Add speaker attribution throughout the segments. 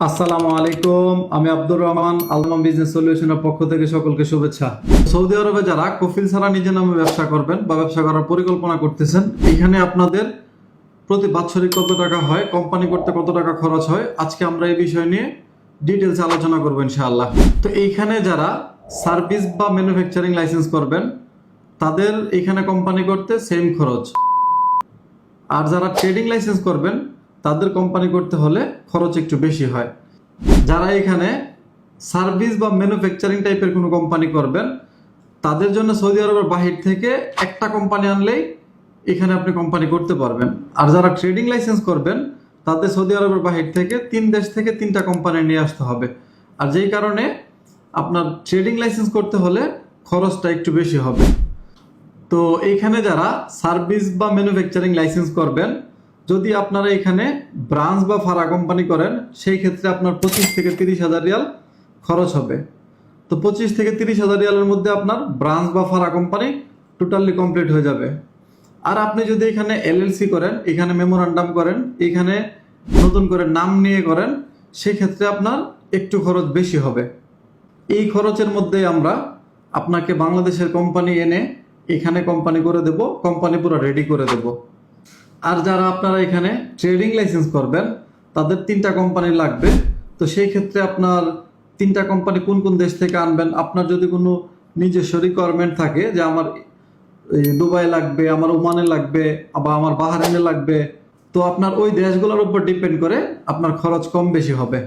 Speaker 1: আসসালামু আলাইকুম, আমি আব্দুর রহমান, আলমাম বিজনেস সলিউশনের পক্ষ থেকে সকলকে শুভেচ্ছা। সৌদি আরবে যারা কফিল ছাড়া নিজের নামে ব্যবসা করবেন বা ব্যবসা করার পরিকল্পনা করতেছেন, এখানে আপনাদের প্রতি বাৎসরিক কত টাকা হয় কোম্পানি করতে কত টাকা খরচ হয়, আজকে আমরা এই বিষয় নিয়ে ডিটেলস আলোচনা করব ইনশাআল্লাহ। তো এইখানে যারা সার্ভিস বা ম্যানুফ্যাকচারিং লাইসেন্স করবেন, তাদের এখানে কোম্পানি করতে সেম খরচ। আর যারা ট্রেডিং লাইসেন্স করবেন তাদের কোম্পানি করতে হলে খরচ একটু বেশি হয়। যারা এখানে সার্ভিস বা ম্যানুফ্যাকচারিং টাইপের কোনো কোম্পানি করবেন, তাদের জন্য সৌদি আরবের বাহির থেকে একটা কোম্পানি আনলেই এখানে আপনি কোম্পানি করতে পারবেন। আর যারা ট্রেডিং লাইসেন্স করবেন, তাদের সৌদি আরবের বাহির থেকে তিন দেশ থেকে তিনটা কোম্পানি নিয়ে আসতে হবে। আর যেই কারণে আপনার ট্রেডিং লাইসেন্স করতে হলে খরচটা একটু বেশি হবে। তো এইখানে যারা সার্ভিস বা ম্যানুফ্যাকচারিং লাইসেন্স করবেন যদি আপনারা এখানে ব্রাঞ্চ বা ফারা কোম্পানি করেন, সেই ক্ষেত্রে আপনার পঁচিশ থেকে তিরিশ হাজার রিয়াল খরচ হবে। তো পঁচিশ থেকে তিরিশ হাজার রিয়ালের মধ্যে আপনার ব্রাঞ্চ বা ফারা কোম্পানি টোটালি কমপ্লিট হয়ে যাবে। আর আপনি যদি এখানে এলএলসি করেন, এখানে মেমোরান্ডাম করেন, এখানে নতুন করে নাম নিয়ে করেন সেই ক্ষেত্রে আপনার একটু খরচ বেশি হবে। এই খরচের মধ্যে আমরা আপনাকে বাংলাদেশের কোম্পানি এনে এখানে কোম্পানি করে দেব কোম্পানি পুরো রেডি করে দেব। আর যারা আপনারা এখানে ট্রেডিং লাইসেন্স করবেন, তাদের তিনটা কোম্পানি লাগবে। তো সেই ক্ষেত্রে আপনার তিনটা কোম্পানি কোন কোন দেশ থেকে আনবেন, আপনার যদি কোনো নিজস্ব রিকোয়ারমেন্ট থাকে যে আমার দুবাই লাগবে, আমার ওমানে লাগবে আবার আমার বাহারাইনে লাগবে, তো আপনার ওই দেশগুলোর উপর ডিপেন্ড করে আপনার খরচ কম বেশি হবে।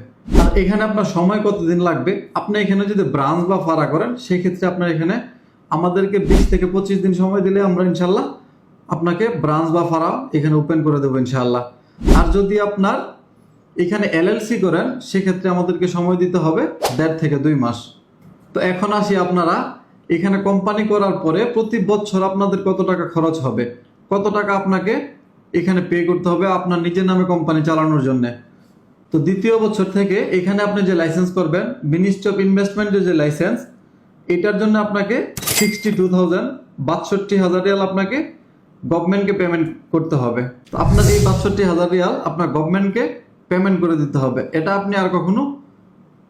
Speaker 1: আর এখানে আপনার সময় কতদিন লাগবে? আপনি এখানে যদি ব্রাঞ্চ বা ফাড়া করেন, সেক্ষেত্রে আপনার এখানে আমাদেরকে বিশ থেকে পঁচিশ দিন সময় দিলে আমরা ইনশাল্লাহ আপনাকে ব্রাঞ্চ বা ফাড়া এখানে ওপেন করে দেবো ইনশাল্লাহ আর যদি আপনার এখানে এলএলসি করেন, সেক্ষেত্রে আমাদেরকে সময় দিতে হবে দেড় থেকে দুই মাস। তো এখন আসি আপনারা, এখানে কোম্পানি করার পরে প্রতি বছর আপনাদের কত টাকা খরচ হবে? কত টাকা আপনাকে এখানে পে করতে হবে আপনার নিজের নামে কোম্পানি চালানোর জন্য? তো দ্বিতীয় বছর থেকে এখানে আপনি যে লাইসেন্স করবেন মিনিস্ট্রি অফ ইনভেস্টমেন্টের যে লাইসেন্স এটার জন্য আপনাকে সিক্সটি টু থাউজেন্ড বাষট্টি হাজার রিয়াল আপনাকে গভর্নমেন্টকে পেমেন্ট করতে হবে। তো আপনার এই বাষট্টি হাজার রিয়াল আপনার গভর্নমেন্টকে পেমেন্ট করে দিতে হবে। এটা আপনি আর কখনো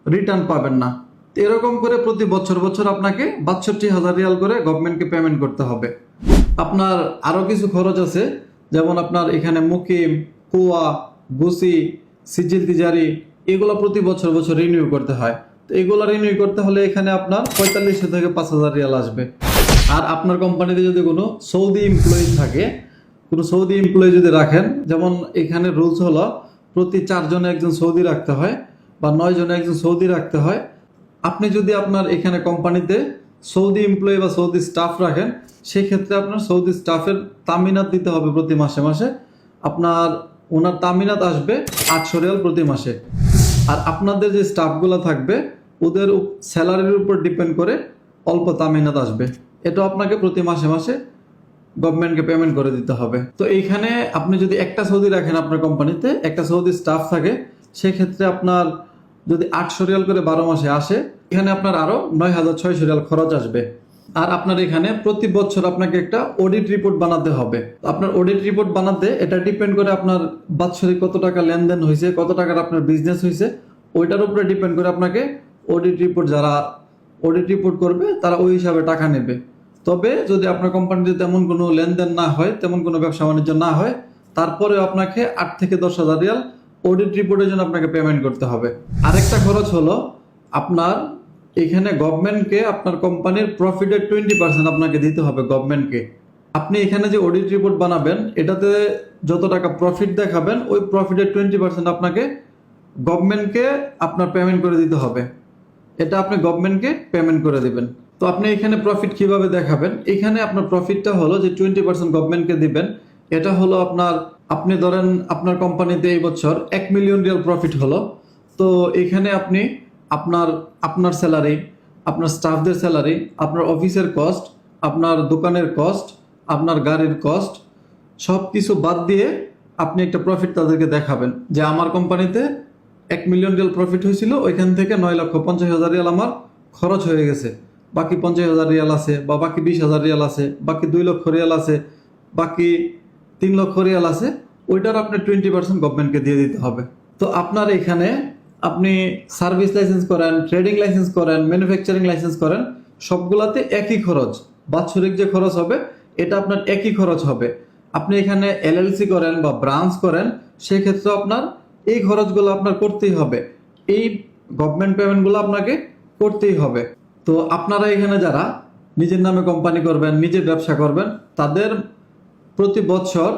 Speaker 1: রিটার্ন পাবেন না। তো এরকম করে প্রতি বছর বছর আপনাকে বাষট্টি হাজার রিয়াল করে গভর্নমেন্টকে পেমেন্ট করতে হবে। আপনার আরও কিছু খরচ আছে, যেমন আপনার এখানে মুকিম, কুয়া, গুসি, সিজিল তিজারি, এগুলো প্রতি বছর বছর রিনিউ করতে হয়। তো এগুলো রিনিউ করতে হলে এখানে আপনার পঁয়তাল্লিশশো থেকে পাঁচ হাজার রিয়াল আসবে। আর আপনার কোম্পানিতে যদি কোনো সৌদি এমপ্লয়ি থাকে, কোনো সৌদি এমপ্লয়ি যদি রাখেন, যেমন এখানে রুলস হলো, প্রতি চারজনে একজন সৌদি রাখতে হয় বা নয় জনে একজন সৌদি রাখতে হয়। আপনি যদি আপনার এখানে কোম্পানিতে সৌদি এমপ্লয়ি বা সৌদি স্টাফ রাখেন সেই ক্ষেত্রে আপনার সৌদি স্টাফের তামিনাত দিতে হবে প্রতি মাসে মাসে। আপনার, ওনার তামিনাত আসবে আটশো রিয়াল প্রতি মাসে। আর আপনাদের যে স্টাফগুলো থাকবে, ওদের স্যালারির উপর ডিপেন্ড করে অল্প তামিনাত আসবে। এটা আপনাকে প্রতি মাসে মাসে গভর্নমেন্টকে পেমেন্ট করে দিতে হবে। তো এইখানে আপনি যদি একটা সৌদি রাখেন আপনার কোম্পানিতে একটা সৌদি স্টাফ থাকে, সেক্ষেত্রে আপনার যদি আটশো রিয়াল করে বারো মাসে আসে, এখানে আপনার আরও নয় হাজার ছয়শো রিয়াল খরচ আসবে। আর আপনার এখানে প্রতি বছর আপনাকে একটা অডিট রিপোর্ট বানাতে হবে। আপনার অডিট রিপোর্ট বানাতে এটা ডিপেন্ড করে আপনার বাৎসরিক কত টাকা লেনদেন হয়েছে, কত টাকার আপনার বিজনেস হয়েছে, ওইটার উপরে ডিপেন্ড করে আপনাকে অডিট রিপোর্ট যারা অডিট রিপোর্ট করবে, তারা ওই হিসাবে টাকা নেবে। তবে যদি আপনার কোম্পানিতে তেমন কোনো লেনদেন না হয়, তেমন কোনো ব্যবসা বাণিজ্য না হয় তারপরে আপনাকে আট থেকে দশ হাজার রিয়াল অডিট রিপোর্টের জন্য আপনাকে পেমেন্ট করতে হবে। আরেকটা খরচ হলো, আপনার এখানে গভর্নমেন্টকে আপনার কোম্পানির প্রফিটের টোয়েন্টি পার্সেন্ট আপনাকে দিতে হবে গভর্নমেন্টকে আপনি এখানে যে অডিট রিপোর্ট বানাবেন, এটাতে যত টাকা প্রফিট দেখাবেন, ওই প্রফিটের টোয়েন্টি পার্সেন্ট আপনাকে গভর্নমেন্টকে আপনার পেমেন্ট করে দিতে হবে। এটা আপনি গভর্নমেন্টকে পেমেন্ট করে দিবেন। তো আপনি এখানে প্রফিট কীভাবে দেখাবেন? এখানে আপনার প্রফিটটা হলো যে টোয়েন্টি পার্সেন্ট গভর্নমেন্টকে দিবেন। এটা হলো আপনার, আপনি ধরেন আপনার কোম্পানিতে এই বছর এক মিলিয়ন রিয়াল প্রফিট হলো। তো এখানে আপনি আপনার আপনার স্যালারি আপনার স্টাফদের স্যালারি আপনার অফিসের কস্ট আপনার দোকানের কস্ট আপনার গাড়ির কস্ট সব কিছু বাদ দিয়ে আপনি একটা প্রফিট তাদেরকে দেখাবেন যে আমার কোম্পানিতে এক মিলিয়ন রিয়াল প্রফিট হয়েছিল, ওইখান থেকে নয় লক্ষ পঞ্চাশ হাজার রিয়াল আমার খরচ হয়ে গেছে। বাকি পঞ্চাশ হাজার রিয়াল আছে বা বাকি বিশ হাজার রিয়াল আছে, বাকি দুই লক্ষ রিয়াল আছে, বাকি তিন লক্ষ রিয়াল আছে, ওইটার আপনি টোয়েন্টি পার্সেন্ট গভর্নমেন্টকে দিয়ে দিতে হবে। তো আপনার এখানে আপনি সার্ভিস লাইসেন্স করেন ট্রেডিং লাইসেন্স করেন ম্যানুফ্যাকচারিং লাইসেন্স করেন, সবগুলাতে একই খরচ। বাৎসরিক যে খরচ হবে, এটা আপনার একই খরচ হবে। আপনি এখানে এলএলসি করেন বা ব্রাঞ্চ করেন, সেক্ষেত্রে আপনার এই খরচগুলো আপনার করতেই হবে। এই গভর্নমেন্ট পেমেন্টগুলো আপনাকে করতেই হবে। তো আপনারা এখানে যারা নিজের নামে কোম্পানি করবেন, নিজের ব্যবসা করবেন, তাদের প্রতি বছর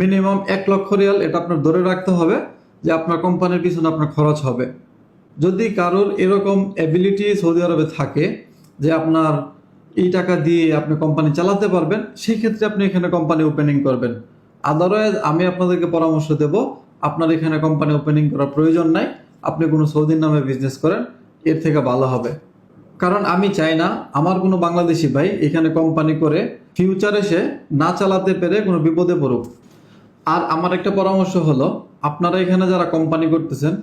Speaker 1: মিনিমাম এক লক্ষ রিয়াল এটা আপনার ধরে রাখতে হবে যে আপনার কোম্পানির পিছনে আপনার খরচ হবে। যদি কারোর এরকম অ্যাবিলিটি সৌদি আরবে থাকে যে আপনার এই টাকা দিয়ে আপনি কোম্পানি চালাতে পারবেন, সেই ক্ষেত্রে আপনি এখানে কোম্পানি ওপেনিং করবেন। আদারওয়াইজ আমি আপনাদেরকে পরামর্শ দেব আপনার এখানে কোম্পানি ওপেনিং করার প্রয়োজন নাই। আপনি কোনো সৌদির নামে বিজনেস করেন, এর থেকে ভালো হবে। কারণ আমি চাই না, আমার কোনো বাংলাদেশি ভাই এখানে কোম্পানি করে ফিউচারে সে না চালাতে পেরে কোনো বিপদে পড়ুক। আর আমার একটা পরামর্শ হলো, আপনারা এখানে যারা কোম্পানি করতেছেন,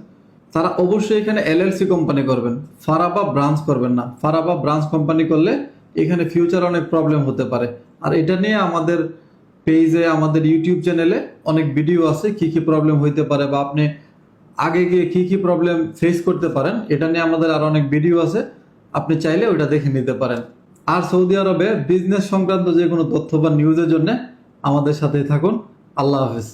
Speaker 1: তারা অবশ্যই এখানে এলএলসি কোম্পানি করবেন। ফারা বা ব্রাঞ্চ করবেন না। ফারা বা ব্রাঞ্চ কোম্পানি করলে এখানে ফিউচার অনেক প্রবলেম হতে পারে। আর এটা নিয়ে আমাদের পেজে আমাদের ইউটিউব চ্যানেলে অনেক ভিডিও আছে, কি কি প্রবলেম হইতে পারে বা আপনি আগে গিয়ে কি কি প্রবলেম ফেস করতে পারেন, এটা নিয়ে আমাদের আর অনেক ভিডিও আছে, আপনি চাইলে ওইটা দেখে নিতে পারেন। আর সৌদি আরবে বিজনেস সংক্রান্ত যে কোনো তথ্য বা নিউজের জন্য আমাদের সাথেই থাকুন, আল্লাহ হাফেজ।